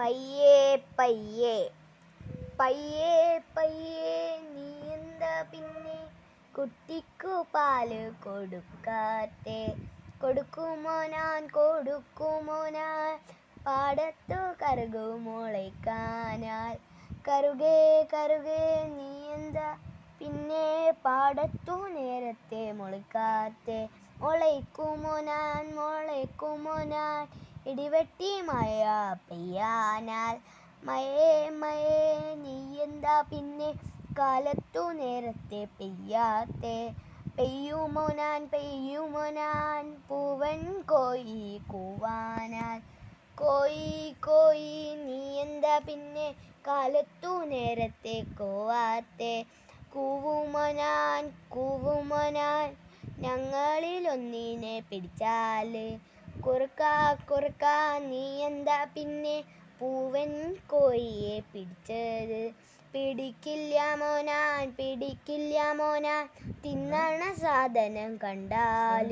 പയ്യേ പയ്യേ. പയ്യേ പയ്യേ നീ എന്താ പിന്നെ? കുട്ടിക്കു പാൽ കൊടുക്കാത്തെ. കൊടുക്കുമോ ഞാൻ? കൊടുക്കുമോ ഞാൻ? പാടത്തു കറുകു മുളയ്ക്കാനാൽ കറുകേ കറുകേ നീ എന്താ പിന്നെ? പാടത്തു നേരത്തെ മുളക്കാത്തെ മുളയ്ക്കുമോ ഞാൻ? മുളയ്ക്കുമോ ഞാൻ? ഇടിവെട്ടി മഴ പെയ്യാനാൽ. മയേ മയേ നീ എന്താ പിന്നെ കാലത്തു നേരത്തെ പെയ്യാത്തെ? പെയ്യുമോ ഞാൻ പെയ്യുമോ ഞാൻ? പൂവൻ കോയി കൂവാനാൽ. കോയി കോയി നീ എന്താ പിന്നെ കാലത്തു നേരത്തെ കോവാത്തെ? കൂവുമോ ഞാൻ കൂവുമോ ഞാൻ? ഞങ്ങളിലൊന്നിനെ പിടിച്ചാൽ കുറുക്ക കുറുക്ക നീ എന്താ പിന്നെ പൂവൻ കോഴിയെ പിടിച്ചത്? പിടിക്കില്ല മോനാൻ പിടിക്കില്ല മോനാൻ. തിന്നണ സാധനം കണ്ടാൽ